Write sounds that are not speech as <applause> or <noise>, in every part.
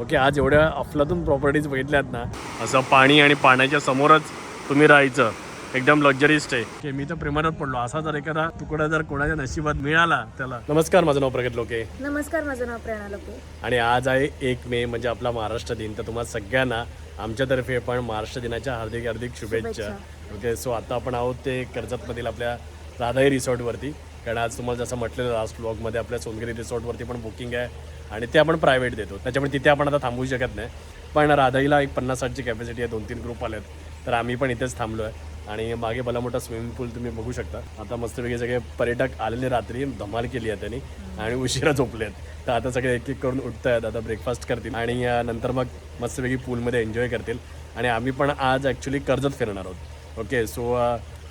Okay आज एवढ्या अफलातून प्रॉपर्टीज बघितल्यात ना असं पाणी आणि पाण्याच्या समोरच तुम्ही राहायचं एकदम लक्झरी स्टे ओके मी तर प्रेमात पडलो. असा जर एखादा तुकडा जर कोणाच्या नशिबात मिळाला त्याला. नमस्कार माझं नाव प्रगत लोके. नमस्कार माझं नाव प्रेरणा लोके. आणि आज आहे एक मे म्हणजे आपला महाराष्ट्र दिन. तर तुम्हाला सगळ्यांना आमच्यातर्फे पण महाराष्ट्र दिनाच्या हार्दिक हार्दिक शुभेच्छा. ओके सो आता आपण आहोत ते कर्जतमधील आपल्या राधाई रिसॉर्टवरती कारण आज तुम्हाला जसं म्हटलेलं लास्ट ब्लॉगमध्ये आपल्या सोनगिरी रिसॉर्टवरती पण बुकिंग आहे आणि ते आपण प्रायव्हेट देतो. त्याच्यामुळे तिथे आपण आता थांबू शकत नाही. पण राधाईला एक पन्नास साठची कॅपॅसिटी आहे दोन तीन ग्रुप आले आहेत. तर आम्ही पण इथेच थांबलो आहे आणि मागे भला मोठा स्विमिंग पूल तुम्ही बघू शकता. आता मस्तपैकी सगळे पर्यटक आलेले रात्री धमाल केली आहे त्यांनी. आणि उशिरा झोपले आहेत. तर आता सगळे एक एक करून उठत आहेत आता ब्रेकफास्ट करतील. आणि नंतर मग मस्तपैकी पूलमध्ये एन्जॉय करतील. आणि आम्ही पण आज ॲक्च्युली कर्जत फिरणार आहोत. ओके सो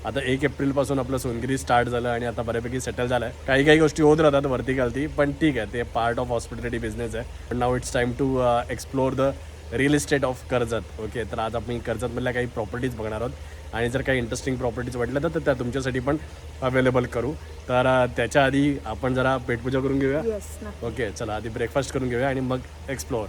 आता एक एप्रिलपासून आपलं सोनगिरी स्टार्ट झालं आणि आता बऱ्यापैकी सेटल झालं आहे काही काही गोष्टी होत राहतात वरती खालती पण ठीक आहे ते पार्ट ऑफ हॉस्पिटॅलिटी बिझनेस आहे. पण नाव it's time to explore the real estate of Karjat okay तर आज आपण कर्जतमधल्या काही प्रॉपर्टीज बघणार आहोत. आणि जर काही इंटरेस्टिंग प्रॉपर्टीज वाटल्या तर त्या तुमच्यासाठी पण अवेलेबल करू. तर अ, त्याच्या आधी आपण जरा पेटपूजा करून घेऊया. ओके चला आधी ब्रेकफास्ट करून घेऊया आणि मग एक्सप्लोअर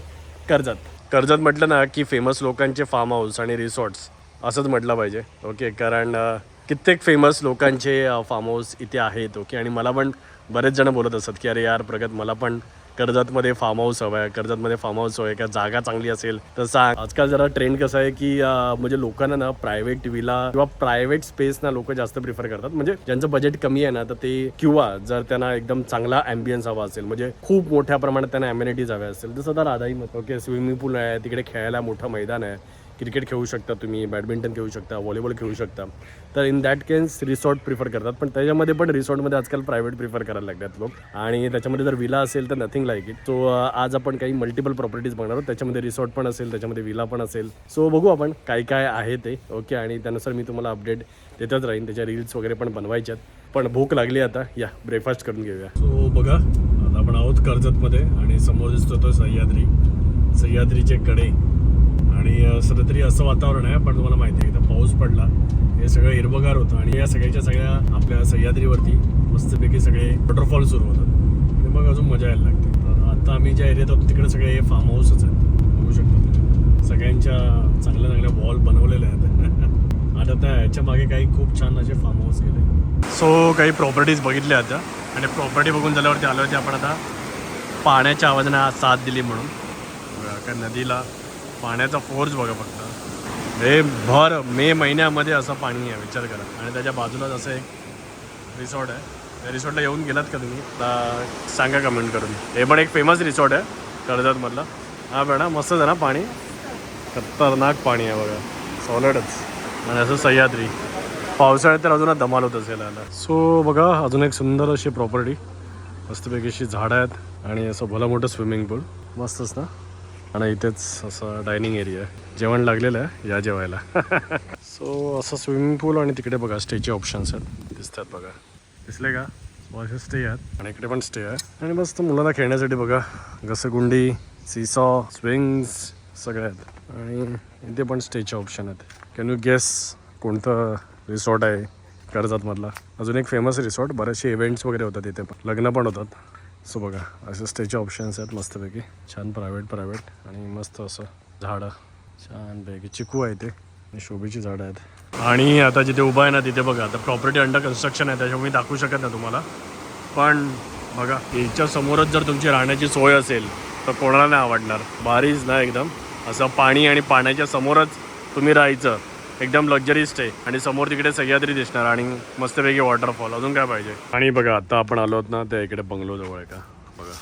कर्जत. कर्जत म्हटलं ना की फेमस लोकांचे फार्म हाऊस आणि रिसॉर्ट्स असंच म्हटलं पाहिजे. ओके कारण अ, कित्येक फेमस लोकांचे फार्म हाऊस इथे आहेत ओके आणि मला पण बरेच जण बोलत असतात की अरे यार प्रगत मला पण कर्जतमध्ये फार्म हाऊस हवं आहे कर्जतमध्ये फार्म हाऊस हवं आहे का जागा चांगली असेल तर सांग. आजकाल जरा ट्रेंड कसं आहे की म्हणजे लोकांना ना प्रायव्हेट विला किंवा प्रायव्हेट स्पेस ना लोक जास्त प्रिफर करतात. म्हणजे ज्यांचं बजेट कमी आहे ना तर ते किंवा जर त्यांना एकदम चांगला अँबियन्स हवा असेल म्हणजे खूप मोठ्या प्रमाणात त्यांना अम्युनिटीज हव्या असेल. जसं आता राधाई मत ओके स्विमिंग पूल आहे तिकडे खेळायला मोठं मैदान आहे. क्रिकेट खेळू शकता तुम्ही बॅडमिंटन खेळू शकता व्हॉलीबॉल खेळू शकता. तर in that case resort prefer करतात. पण त्याच्यामध्ये पण रिसॉर्टमध्ये आजकाल प्रायव्हेट प्रिफर करायला लागतात लोक. आणि त्याच्यामध्ये जर विला असेल तर नथिंग लाईक इट सो आज आपण काही मल्टिपल प्रॉपर्टीज बघणार आहोत. त्याच्यामध्ये रिसॉर्ट पण असेल त्याच्यामध्ये विला पण असेल. सो बघू आपण काय काय आहे ते. ओके आणि त्यानुसार मी तुम्हाला अपडेट देतच राहीन. त्याच्या रील्स वगैरे पण बनवायच्यात पण भूक लागली आता. या ब्रेकफास्ट करून घेऊया. सो बघा आता आपण आहोत कर्जतमध्ये आणि समोर दिसतो तो सह्याद्री. सह्याद्रीचे कडे. आणि सध्या तरी असं वातावरण आहे पण तुम्हाला माहिती आहे एकदम पाऊस पडला. हे सगळं हिरवगार होतं आणि या सगळ्याच्या सगळ्या आपल्या सह्याद्रीवरती मस्तपैकी सगळे वॉटरफॉल सुरू होतात. आणि मग अजून मजा यायला लागते. तर आता आम्ही ज्या एरियात आहोत तिकडे सगळे फार्म हाऊसच आहेत. बघू शकतो सगळ्यांच्या चांगल्या चांगल्या वॉल बनवलेल्या आहेत. <laughs> आता त्या ह्याच्या मागे काही खूप छान असे फार्म हाऊस गेले. सो काही प्रॉपर्टीज बघितल्या आता. आणि प्रॉपर्टी बघून झाल्यावरती आलो होते आपण आता पाण्याच्या आवाजाने साथ दिली म्हणून. काय का नदीला पाण्याचा फोर्स बघा फक्त. हे भर मे महिन्यामध्ये असं पाणी आहे विचार करा. आणि त्याच्या बाजूलाच असं एक रिसॉर्ट आहे. त्या रिसॉर्टला येऊन गेलात का तुम्ही? सांगा कमेंट करून. हे पण एक फेमस रिसॉर्ट आहे कर्जतमधलं. हा मॅडम मस्तच आहे ना पाणी. खतरनाक पाणी आहे बघा. सॉलिडच आणि असं सह्याद्री. पावसाळ्यात तर अजूनच धमाल होत असेल आला सो बघा अजून एक सुंदर अशी प्रॉपर्टी मस्तपैकी अशी झाडं आहेत आणि असं भलं मोठं स्विमिंग पूल मस्तच ना? आणि इथेच असं डायनिंग एरिया आहे. जेवण लागलेलं आहे या जेवायला. <laughs> सो असं स्विमिंग पूल आणि तिकडे बघा स्टेचे ऑप्शन्स आहेत. दिसतात बघा. दिसले का? असे स्टे आहेत. आणि इकडे पण स्टे आहे. आणि मस्त मुलांना खेळण्यासाठी बघा घसरगुंडी सीसॉ स्विंग्स सगळे आहेत. आणि इथे पण स्टेचे ऑप्शन आहेत. कॅन यू गेस कोणतं रिसॉर्ट आहे कर्जतमधला? अजून एक फेमस रिसॉर्ट बरेचसे इव्हेंट्स वगैरे होतात इथे पण. लग्न पण होतात. सो बघा असे स्टेचे ऑप्शन्स आहेत मस्तपैकी. छान प्रायव्हेट प्रायव्हेट आणि मस्त असं झाडं. छानपैकी चिकू आहे ते. आणि शोभेची झाडं आहेत. आणि आता जिथे उभा आहे ना तिथे बघा आता प्रॉपर्टी अंडर कन्स्ट्रक्शन आहे त्याच्यामुळे मी दाखवू शकत नाही तुम्हाला. पण बघा याच्या समोरच जर तुमची राहण्याची सोय असेल तर कोणाला नाही आवडणार. भारीच ना एकदम. असं पाणी आणि पाण्याच्या समोरच तुम्ही राहायचं. एकदम लक्झरी स्टे आणि समोर तिकडे सह्याद्री दिसणार आणि मस्तपैकी वॉटरफॉल अजून काय पाहिजे? आणि बघा आता आपण आलो आहोत ना त्या इकडे बंगलो जवळ आहे का? बघा.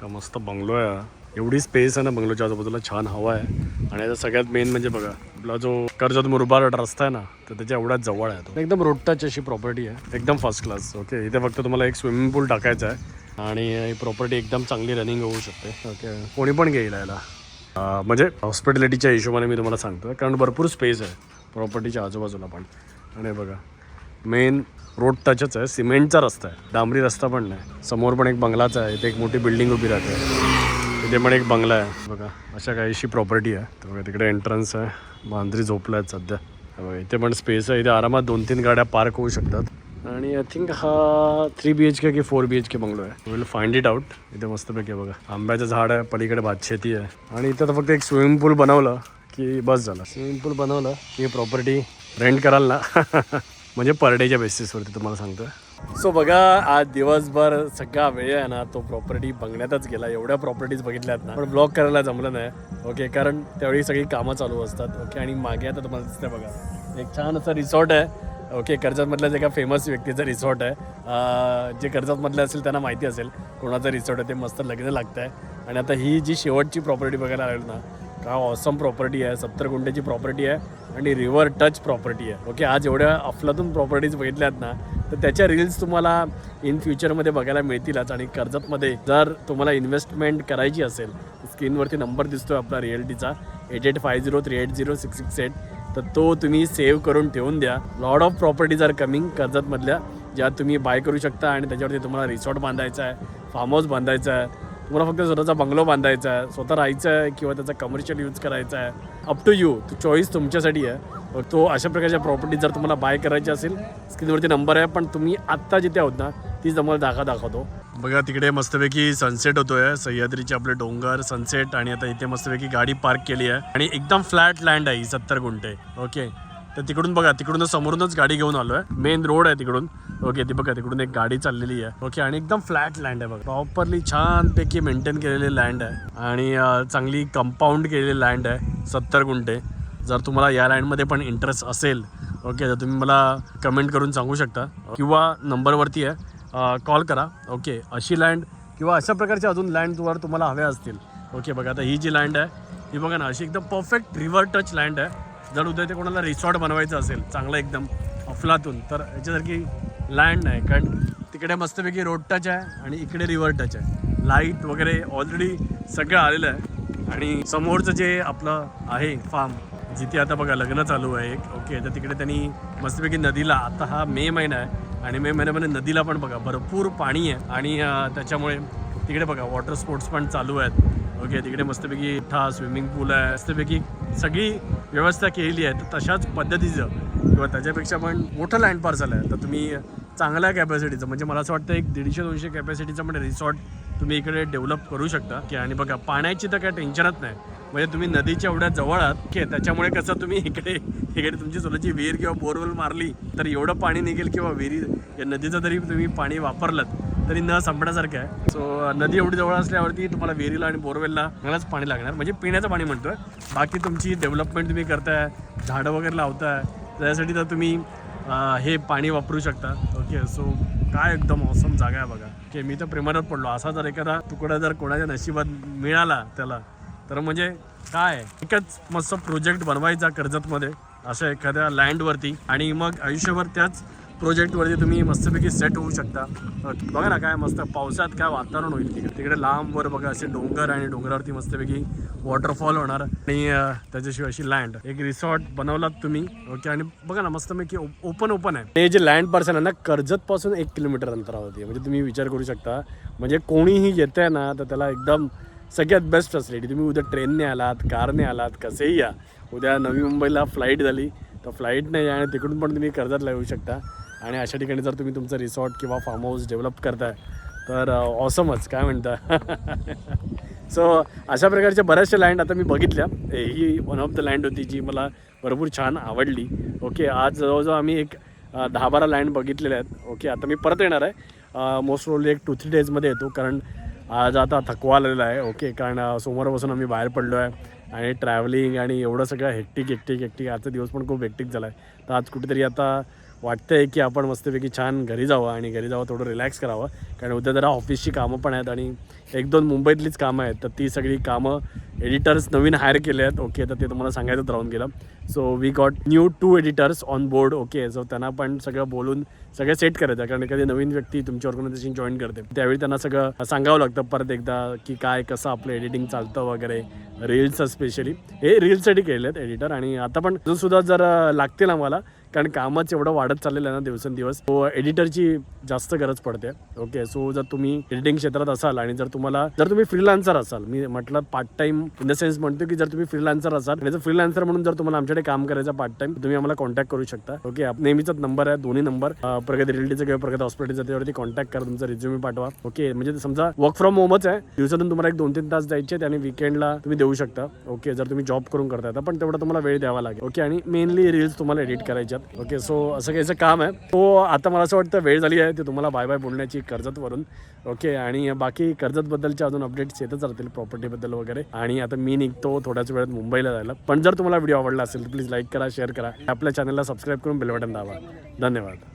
का मस्त बंगलो आहे एवढी स्पेस आहे ना बंगलोच्या आजूबाजूला छान हवा आहे. आणि याचा सगळ्यात मेन म्हणजे बघा आपला जो कर्जत मुरबाड रस्ता आहे ना तर त्याच्या एवढ्याच जवळ आहे तो. एकदम रोड टच अशी प्रॉपर्टी आहे. एकदम फर्स्ट क्लास ओके इथे फक्त तुम्हाला एक स्विमिंग पूल टाकायचा आहे. आणि ही प्रॉपर्टी एकदम चांगली रनिंग होऊ शकते ओके कोणी पण घेईल याला म्हणजे हॉस्पिटॅलिटीच्या हिशोबाने मी तुम्हाला सांगतो कारण भरपूर स्पेस आहे प्रॉपर्टीच्या आजूबाजूला पण. आणि बघा मेन रोड टचच आहे. सिमेंटचा रस्ता आहे. डांबरी रस्ता पण नाही. समोर पण एक बंगलाचा आहे. इथे एक मोठी बिल्डिंग उभी राहते. तिथे पण एक बंगला आहे. बघा अशा काहीशी प्रॉपर्टी आहे. बघा तिकडे एंट्रन्स आहे. मांजरी झोपला आहेत सध्या. बघा, इथे पण स्पेस आहे. इथे आरामात दोन तीन गाड्या पार्क होऊ शकतात. आणि आय थिंक हा थ्री बी एच के की four B H K bungalow आहे. विल फाइंड इट आउट इथे मस्तपैकी बघा. आंब्याचं झाड आहे पलीकडे भातशेती आहे. आणि इथं तर फक्त एक स्विमिंग पूल बनवलं की बस झालं. स्विमिंग पूल बनवलं की प्रॉपर्टी रेंट कराल ना? <laughs> म्हणजे पर डेच्या बेसिसवरती तुम्हाला सांगतो सो बघा आज दिवसभर सगळा वेळ आहे ना तो प्रॉपर्टी बघण्यातच गेला. एवढ्या प्रॉपर्टीज बघितल्यात ना. पण ब्लॉक करायला जमलं नाही. ओके कारण त्यावेळी सगळी कामं चालू असतात. ओके आणि मागे आता तुम्हाला दिसतंय बघा. एक छान असं रिसॉर्ट आहे. ओके कर्जतमधल्याच जे फेमस व्यक्तीचं रिसॉर्ट आहे जे कर्जतमधलं असेल त्यांना माहिती असेल कोणाचं रिसॉर्ट आहे ते मस्त लग्न लागतं आहे आणि आता ही जी शेवटची प्रॉपर्टी बघायला आलो ना का ऑसम प्रॉपर्टी आहे सत्तर प्रॉपर्टी आहे आणि रिव्हर टच प्रॉपर्टी आहे. ओके आज एवढ्या अफलातून प्रॉपर्टीज बघितल्यात ना तर त्याच्या रील्स तुम्हाला इन फ्युचरमध्ये बघायला मिळतीलच. आणि कर्जतमध्ये जर तुम्हाला इन्व्हेस्टमेंट करायची असेल स्क्रीनवरती नंबर दिसतो आपला रिअल्टीचा eight eight five zero three eight zero six six eight तर तो तुम्ही सेव्ह करून ठेवून द्या. Lord of properties are coming कर्जतमधल्या ज्या तुम्ही बाय करू शकता आणि त्याच्यावरती तुम्हाला रिसॉर्ट बांधायचा आहे फार्म हाऊस बांधायचा आहे. तुम्हाला फक्त स्वतःचा बंगलो बांधायचा आहे स्वतः राहायचं आहे किंवा त्याचा कमर्शियल यूज करायचा आहे. अप टू यू तो चॉईस तुमच्यासाठी आहे. तो अशा प्रकारच्या प्रॉपर्टी जर तुम्हाला बाय करायची असेल स्क्रीनवरती नंबर आहे पण तुम्ही आत्ता जिथे आहोत ना तीच तुम्हाला दाखा दाखवतो. बघा तिकडे मस्तपैकी सनसेट होतोय. सह्याद्रीचे आपले डोंगर सनसेट आणि आता इथे मस्तपैकी गाडी पार्क केली आहे. आणि एकदम फ्लॅट लँड आहे ही सत्तर गुंठे. ओके तर तिकडून बघा तिकडून समोरूनच गाडी घेऊन आलो आहे मेन रोड आहे तिकडून. ओके ती बघा तिकडून एक गाडी चाललेली आहे. ओके आणि एकदम फ्लॅट लँड आहे बघा. प्रॉपरली छानपैकी मेंटेन केलेली लँड आहे. आणि चांगली कंपाऊंड केलेली लँड आहे. सत्तर गुंठे. जर तुम्हाला या लँडमध्ये पण इंटरेस्ट असेल ओके तर तुम्ही मला कमेंट करून सांगू शकता. किंवा नंबरवरती आहे. कॉल करा. ओके अशी लँड किंवा अशा प्रकारच्या अजून लँडवर तुम्हाला हव्या असतील. ओके बघा आता ही जी लँड आहे ही बघा ना अशी एकदम परफेक्ट रिव्हर टच लँड आहे. जर उद्या ते कोणाला रिसॉर्ट बनवायचं असेल चांगलं एकदम अफलातून तर याच्यासारखी लँड नाही. कारण तिकडे मस्तपैकी रोड टच आहे आणि इकडे रिव्हर टच आहे. लाइट वगैरे ऑलरेडी सगळं आलेलं आहे. आणि समोरचं जे आपलं आहे फार्म जिथे आता बघा लग्न चालू आहे एक. ओके तर तिकडे त्यांनी मस्तपैकी नदीला आता हा मे महिना आहे आणि मे महिन्यामध्ये नदीला पण बघा भरपूर पाणी आहे. आणि त्याच्यामुळे तिकडे बघा वॉटर स्पोर्ट्स पण चालू आहेत. ओके तिकडे मस्तपैकी ठा स्विमिंग पूल आहे. मस्तपैकी सगळी व्यवस्था केलेली आहे. तर तशाच पद्धतीचं किंवा त्याच्यापेक्षा पण मोठं लँड पार्सल आहे. तर तुम्ही चांगल्या कॅपॅसिटीचं म्हणजे मला असं वाटतं एक दीडशे दोनशे कॅपॅसिटीचं पण रिसॉर्ट तुम्ही इकडे डेव्हलप करू शकता. की आणि बघा पाण्याची तर काय टेन्शनच नाही. म्हणजे तुम्ही नदीच्या एवढ्या जवळ आहात की त्याच्यामुळे कसं तुम्ही इकडे इकडे तुमची स्वतःची विहीर किंवा बोरवेल मारली तर एवढं पाणी निघेल किंवा विहिरी या नदीचं जरी तुम्ही पाणी वापरलं तरी न संपण्यासारखं आहे. सो नदी एवढी जवळ असल्यावरती तुम्हाला विहिरीला आणि बोरवेलला चांगलंच पाणी लागणार. म्हणजे पिण्याचं पाणी म्हणतोय. बाकी तुमची डेव्हलपमेंट तुम्ही करताय झाडं वगैरे लावताय त्यासाठी तर तुम्ही हे पाणी वापरू शकता. ओके सो काय एकदम मौसम जागा आहे बघा. की मी तर प्रेमानात पडलो. असा जर एखादा तुकडा जर कोणाच्या नशिबात मिळाला त्याला तर म्हणजे काय? एकच मस्त प्रोजेक्ट बनवायचा कर्जतमध्ये अशा एखाद्या लँडवरती आणि मग आयुष्यभर त्याच प्रोजेक्टवरती तुम्ही मस्तपैकी सेट होऊ शकता. बघा ना काय मस्त पावसात काय वातावरण होईल तिकडे. तिकडे लांबवर बघा असे डोंगर आणि डोंगरावरती मस्तपैकी वॉटरफॉल होणार. आणि त्याच्याशिवाय अशी लँड एक रिसॉर्ट बनवलात तुम्ही. ओके आणि बघा ना मस्तपैकी ओपन ओपन आहे. हे जे लँड पर्सन आहे ना कर्जत पासून एक किलोमीटर अंतरावरती आहे. म्हणजे तुम्ही विचार करू शकता. म्हणजे कोणीही येत आहे ना तर त्याला एकदम सगळ्यात बेस्ट फॅसिलिटी तुम्ही उद्या ट्रेनने आलात कारने आलात कसेही या. उद्या नवी मुंबईला फ्लाईट झाली. तर फ्लाईटने या आणि तिकडून पण तुम्ही कर्जतला येऊ शकता. आणि अशा ठिकाणी जर तुम्ही तुमचं रिसॉर्ट किंवा फार्म हाऊस डेव्हलप करताय तर ऑसमच काय म्हणता? <laughs> सो अशा प्रकारच्या बऱ्याचशा लँड आता मी बघितल्या. ही वन ऑफ द लँड होती जी मला भरपूर छान आवडली. ओके आज जवळजवळ आम्ही एक दहा बारा लँड बघितलेल्या आहेत. ओके आता मी परत येणार आहे. मोस्ट प्रोबली एक टू थ्री डेजमध्ये येतो. कारण आज आता थकवा आलेला आहे. ओके कारण सोमवारपासून आम्ही बाहेर पडलो आहे आणि ट्रॅव्हलिंग आणि एवढं सगळं हेक्टिक हेक्टिक हेक्टिक आजचा दिवस पण खूप हेक्टिक झाला आहे. तर आज कुठेतरी आता वाटतंय की आपण मस्तपैकी छान घरी जावं आणि घरी जावं थोडं रिलॅक्स करावं. कारण उद्या जरा ऑफिसची कामं पण आहेत आणि एक दोन मुंबईतलीच कामं आहेत. तर ती सगळी कामं एडिटर्स नवीन हायर केले आहेत. ओके तर ते तुम्हाला सांगायचंच राहून गेलं. So we got new two editors on board okay so त्यांना पण सगळं बोलून सगळं सेट करायचं. कारण एखादी नवीन व्यक्ती तुमची ऑर्गनायझेशन जॉईन करते त्यावेळी त्यांना सगळं सांगावं लागतं परत एकदा की काय कसं आपलं एडिटिंग चालतं वगैरे रील्स स्पेशली हे रील्ससाठी केले आहेत एडिटर आणि आता पण अजून सुद्धा जर लागतील आम्हाला. कारण कामाच एवढं वाढत चाललेलं आहे ना दिवसेंदिवस. तो एडिटरची जास्त गरज पडते. ओके सो जर तुम्ही एडिटिंग क्षेत्रात असाल आणि जर तुम्हाला जर तुम्ही फ्रीलान्सर असाल मी म्हटलं part time in the sense म्हणतो की जर तुम्ही फ्रीलान्सर असाल आणि जर फ्रीलान्सर म्हणून जर तुम्हाला आमच्याकडे काम करायचं पार्ट टाइम तुम्ही आम्हाला कॉन्टॅक्ट करू शकता. ओके नेहमीचाच नंबर आहे दोन्ही नंबर प्रगती रिलेटीचा किंवा प्रगती हॉस्पिटलचा त्यावरती कॉन्टॅक्ट करा तुमचा रिझ्युमी पाठवा. ओके म्हणजे समजा वर्क फ्रॉम होमच आहे. दिवसातून तुम्हाला एक दोन तीन तास द्यायचे आहेत आणि विकेंडला तुम्ही देऊ शकता. ओके जर तुम्ही जॉब करून करताय तर पण तेवढा तुम्हाला वेळ द्यावा लागेल. ओके आणि मेनली रील्स तुम्हाला एडिट करायच्यात ओके सो असं काहीचं काम आहे. तो आता मला असं वाटतं वेळ झाली आहे ते तुम्हाला बाय बाय बोलण्याची कर्जतवरून ओके आणि बाकी कर्जतबद्दलचे अजून अपडेट्स येतच राहतील प्रॉपर्टीबद्दल वगैरे. आणि आता मी निघतो थोड्याच वेळात मुंबईला जायला. पण जर तुम्हाला व्हिडिओ आवडला असेल तर प्लीज लाईक करा शेअर करा. आपल्या चॅनलला सबस्क्राईब करून बेल बटन धन्यवाद.